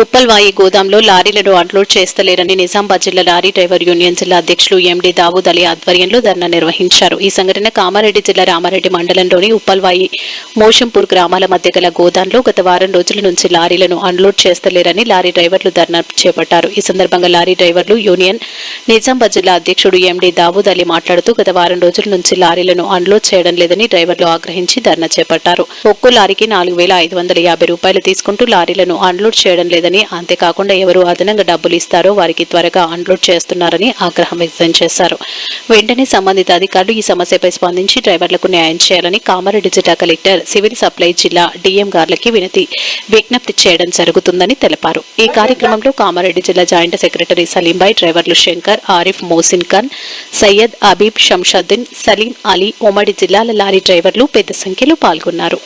ఉప్పల్వాయి గోదాంలో లారీలను అన్లోడ్ చేస్తలేరని నిజామాబాద్ జిల్లా లారీ డ్రైవర్ యూనియన్ జిల్లా అధ్యక్షులు ఎండీ దావూద్ అలీ ఆధ్వర్యంలో ధర్నా నిర్వహించారు. ఈ సంఘటన కామారెడ్డి జిల్లా రామారెడ్డి మండలంలోని ఉప్పల్వాయి మోషంపూర్ గ్రామాల మధ్య గల గోదాంలో గత వారం రోజుల నుంచి లారీలను అన్లోడ్ చేస్తలేరని లారీ డ్రైవర్లు ధర్నా చేపట్టారు. ఈ సందర్భంగా లారీ డ్రైవర్లు యూనియన్ నిజామాబాద్ జిల్లా అధ్యక్షుడు ఎండీ దావూద్ అలీ మాట్లాడుతూ గత వారం రోజుల నుంచి లారీలను అన్లోడ్ చేయడం లేదని డ్రైవర్లు ఆగ్రహించి ధర్నా చేపట్టారు. ఒక్కో లారీకి నాలుగు వేల ఐదు వందల యాభై రూపాయలు తీసుకుంటూ లారీలను అన్లోడ్ చేయడం లేదని అంతేకాకుండా ఎవరు అదనంగా డబ్బులు ఇస్తారో వారికి త్వరగా అన్లోడ్ చేస్తున్నారని ఆగ్రహం వ్యక్తం చేశారు. వెంటనే సంబంధిత అధికారులు ఈ సమస్యపై స్పందించి డ్రైవర్లకు న్యాయం చేయాలని కామారెడ్డి జిల్లా కలెక్టర్ సివిల్ సప్లై జిల్లా డిఎం గార్లకి వినతి విజ్ఞప్తి చేయడం జరుగుతుందని తెలిపారు. ఈ కార్యక్రమంలో కామారెడ్డి జిల్లా జాయింట్ సెక్రటరీ సలీంబాయ్ డ్రైవర్లు శంకర్ ఆరిఫ్ మోసిన్ ఖాన్ సయ్యద్ అబీబ్ శంషాద్దీన్ సలీం అలీ ఉమ్మడి జిల్లాల లారీ డ్రైవర్లు పెద్ద సంఖ్యలో పాల్గొన్నారు.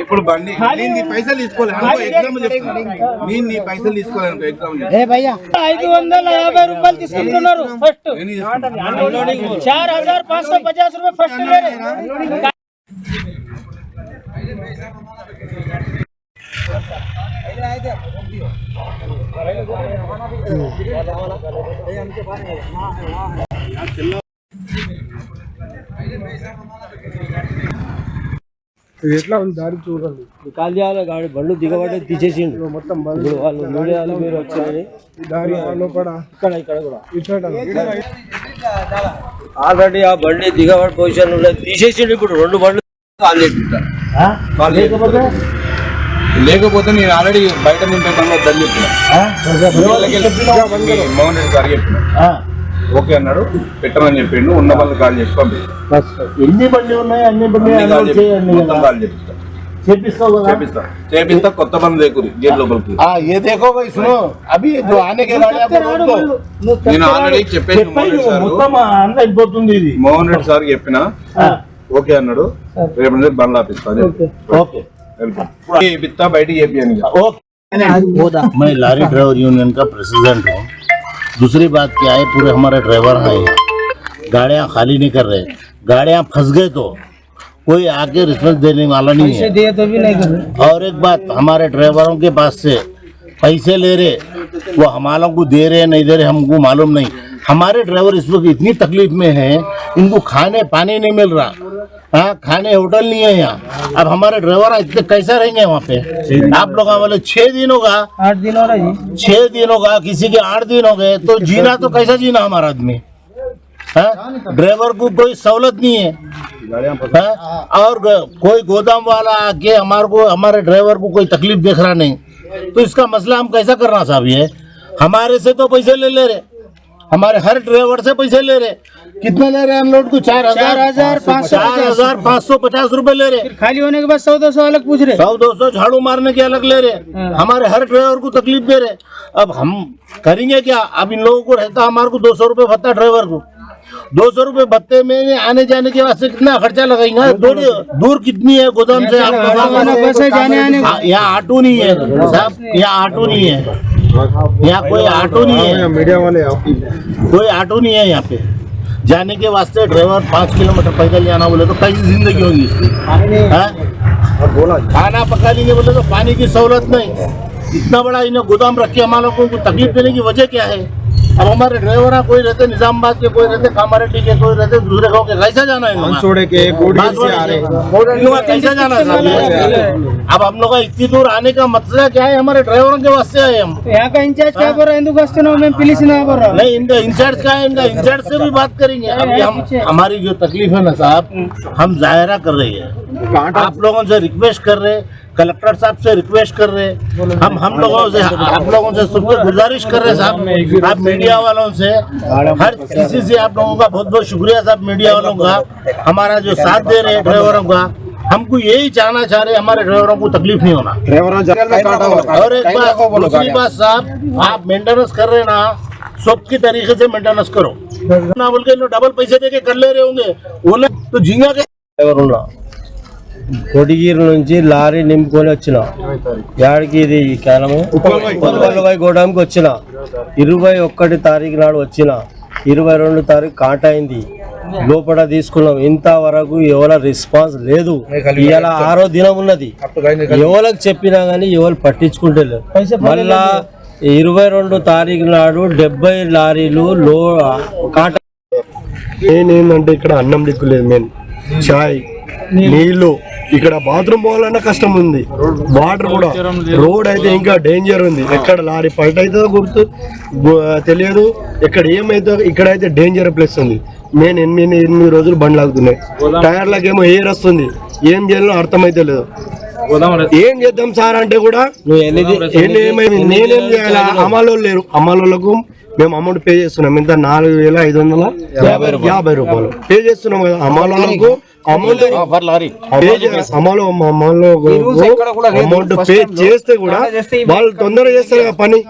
ఇప్పుడు బండి. నేను నీ పైసలు తీసుకోలేదు ఎగ్జామ్ చెప్తాను నేను నీ పైసలు తీసుకోలేదు ఎగ్జామ్ ఐదు వందల యాభై రూపాయలు తీసుకుంటున్నారు. ఫస్ట్ చార్ హజార్ పాంచ్ పచాస్ రూపాయ ఫస్ట్ వేరే. ఇది ఎట్లా ఉంది దారి చూడండి. కాల్ చేయాలి గాడి బండ్లు దిగబడి తీసేసిండు. మొత్తం ఇప్పుడు వాళ్ళు మీడియాలో మీరు వచ్చారని దారి లోపల. ఇక్కడ ఇక్కడ కూడా. ఆల్రెడీ ఆ బండి దిగబడి పొజిషన్ తీసేసిండు ఇప్పుడు రెండు బండ్లు. కాల్. కాల్. లేకపోతే? నేను ఆల్రెడీ బయట నింపే పనిలో వద్దని చెప్పిన. మీ మోహన్ రెడ్డి సార్ చెప్పిన? ఓకే అన్నాడు పెట్టమని చెప్పిండు ఉన్న వాళ్ళు కాల్ చేసి పంపి ఎన్ని బండి ఉన్నాయి అన్ని బండి కాల్ చేపిస్తా. మొత్తం కాల్ చేపిస్తా చేపిస్తావు కదా చేపిస్తా చేపిస్తా కొత్త బండి లేకురి గేట్ లోపలికి हाँ ये देखो भाई सुनो अभी जो आने के गाड़ी आपको रोक दो నేను ఆల్రెడీ చెప్పేసి మోహన్ రెడ్డి సార్ మొత్తం అంతా అయిపోతుంది ఇది మోహన్ రెడ్డి సార్ చెప్పిన ఓకే అన్నాడు రేపు నుంచి బండ్లు ఆపిస్తా ఓకే పిత్తా బయటికి చెప్పాను ఇక. मैं लारी ड्राइवर यूनियन का प्रेसिडेंट हूँ दूसरी बात क्या है पूरे हमारे ड्राइवर हैं। गाड़ियाँ खाली नहीं कर रहे। गाड़ियाँ फंस गए तो कोई आके रिस्पॉन्स देने वाला नहीं है। दिए तो भी नहीं कर और एक बात हमारे ड्राइवरों के पास से पैसे ले रहे वो हमारों को दे रहे नहीं दे रहे हमको मालूम नहीं। हमारे ड्राइवर इस वक्त इतनी तकलीफ़ में हैं इनको खाने पानी नहीं मिल रहा। हाँ खाने होटल नहीं है यहाँ। अब हमारे ड्राइवर इतने कैसे रहेंगे वहाँ पे? आप लोग बोले छह दिन होगा। आठ दिन हो रहा छह दिन होगा किसी के आठ दिन हो गए तो जीना तो कैसा जीना हमारा आदमी? हाँ? ड्राइवर को कोई सहूलत नहीं है। हाँ? और कोई गोदाम वाला आके हमारे को हमारे ड्राइवर को कोई तकलीफ़ देख रहा नहीं। तो इसका मसला हम कैसा करना साहब ये? हमारे से तो पैसे ले ले रहे। हमारे हर ड्राइवर से पैसे ले रहे। कितने ले रहे हैं हम लोग को? चार हज़ार। हज़ार पाँच सौ चार हज़ार पाँच सौ पचास रूपए ले रहे खाली होने के बाद सौ दो सौ अलग पूछ रहे सौ दो सौ झाड़ू मारने के अलग ले रहे हमारे हर ड्राइवर को तकलीफ़ दे रहे अब हम करेंगे क्या? अब इन लोगों को रहता हमारे को दो सौ रुपये भत्ता ड्राइवर को। दो सौ रुपये भत्ते में आने जाने के वास्ते कितना खर्चा लगेगा दूर दूर कितनी है? गोदाम से आप आना बस है जाने आने हाँ, यहाँ ऑटो नहीं है। साहब यहाँ ऑटो नहीं है। यहाँ कोई ऑटो नहीं है। मीडिया वाले कोई ऑटो नहीं है यहाँ पे। जाने के वास्ते ड्राइवर पाँच किलोमीटर पैदल जाना बोले तो कैसी ज़िंदगी होगी इसकी? हाँ? खाना पका लेंगे बोले तो पानी की सहूलत नहीं। इतना बड़ा इन्हें गोदाम रखे हमारे लोगों को तकलीफ़ देने की वजह क्या है? अब हमारे ड्राइवर कोई रहते निजामबाद के कोई रहते कामारेड्डी के कोई रहते दूसरे गाँव के कैसे जाना है छोड़े के कैसे जाना अब हम लोग इतनी दूर आने का मतलब क्या है? हमारे ड्राइवरों के वास्ते आए हम। यहाँ का इंचार्ज क्या हाँ? कर रहे है? हिंदू पुलिस ना कर रहा नहीं इनका इंचार्ज क्या है? इनका इंचार्ज से भी बात करेंगे। हाँ, अभी हम हमारी जो तकलीफ़ है ना साहब हाँ। हम जायरा कर रहे हैं। आप लोगों से रिक्वेस्ट कर रहे हैं कलेक्टर साहब से रिक्वेस्ट कर रहे हैं। हम हम लोगों से आप लोगों से सबसे गुजारिश कर रहे हैं साहब। आप मीडिया वालों से हर किसी से आप लोगों का बहुत बहुत शुक्रिया साहब मीडिया वालों का। हमारा जो साथ दे रहे हैं ड्राइवरों का हमको यही चाहना चाह रहे हमारे ड्राइवरों को तकलीफ़ नहीं होना। और एक बात दूसरी बात साहब आप मेंटेनेंस कर रहे ना सब की तरीके से मेंटेनेंस करो। ना बोल के डबल पैसे दे के कर ले रहे होंगे। बोले तो झींगा के కొడిగీరు నుంచి లారీ నింపుకొని వచ్చిన. యాడికి ఇది ఈ కాలము? ఉప్పల్వాయి గోడానికి వచ్చిన. ఇరవై ఒక్కటి తారీఖు నాడు వచ్చిన. ఇరవై రెండు తారీఖు కాట అయింది. లోపల తీసుకున్నాం. ఇంతవరకు ఎవరి రెస్పాన్స్ లేదు. ఇవాళ ఆరో దినం ఉన్నది. ఎవరికి చెప్పినా గానీ ఎవరు పట్టించుకుంటలేరు మళ్ళా ఇరవై రెండు తారీఖు నాడు డెబ్బై లారీలు లో కాట. నేనేమంటే ఇక్కడ అన్నం దిక్కులేదు మెయిన్. చాయ్ నీళ్ళు. ఇక్కడ బాత్రూమ్ పోవాలన్నా కష్టం ఉంది. వాటర్ కూడా. రోడ్ అయితే ఇంకా డేంజర్ ఉంది. ఎక్కడ లారీ పల్ట్ అవుతుందో గుర్తు తెలియదు. ఎక్కడ ఏమైతుందో ఇక్కడైతే డేంజర్ ప్లేస్ ఉంది. నేను ఎనిమిది ఎనిమిది రోజులు బండ్లు ఆగుతున్నాయి. టైర్లకు ఏమో ఎయిర్ వస్తుంది. ఏం చేయాలో అర్థమైతే లేదు. ఏం చేద్దాం సార్ అంటే కూడా ఏమైంది? నేనేం చేయాలా? అమలు లేరు. అమలులకు మేము అమౌంట్ పే చేస్తున్నాం. ఎంత నాలుగు వేల ఐదు వందల యాభై రూపాయలు. పే చేస్తున్నాం కదా. అమలులకు అమలు అమలు అమౌంట్ పే చేస్తే కూడా వాళ్ళు తొందరగా చేస్తారు కదా పని.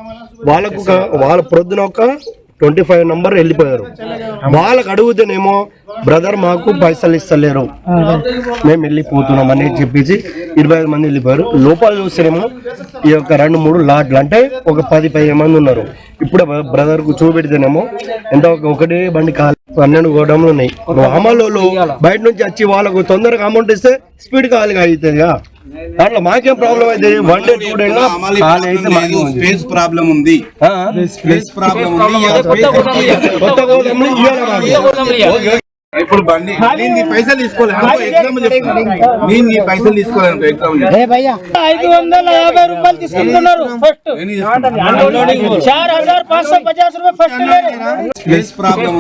వాళ్ళకు ఒక- వాళ్ళ ప్రొద్దున ఒక ట్వంటీ ఫైవ్ నంబర్ వెళ్ళిపోయారు. వాళ్ళకి అడుగుతేనేమో బ్రదర్ మాకు పైసలు ఇస్తలేరు. మేము వెళ్ళిపోతున్నాం అని చెప్పేసి ఇరవై ఐదు మంది వెళ్ళిపోయారు. లోపల చూస్తేనేమో ఈ యొక్క రెండు మూడు లాట్లు అంటే ఒక పది పదిహేను మంది ఉన్నారు. ఇప్పుడు బ్రదర్కు చూపెడితేనేమో ఎంత ఒక ఒకటే బండి కాలి పన్నెండు గోడములు ఉన్నాయి. అమలు బయట నుంచి వచ్చి వాళ్ళకు తొందరగా అమౌంట్ ఇస్తే స్పీడ్ ఖాళీగా అవుతుంది దాంట్లో మాకేం ప్రాబ్లం అయితే? వన్ డే టూ డే ఖాళీ అయితే మాకు ఉంది. స్పేస్ ప్రాబ్లం ఉంది. ఆ? స్పేస్ ప్రాబ్లం ఉంది. ఇప్పుడు బండి. నేను నీ పైసలు తీసుకోలేదు ఎగ్జామ్ చెప్తాను నేను నీ పైసలు తీసుకోలేదు ఎగ్జామ్ ఐదు వందల యాభై రూపాయలు తీసుకుంటున్నారు. ఫస్ట్. చార్ హజార్ పాంచ్ పచాస్ ప్రాబ్లం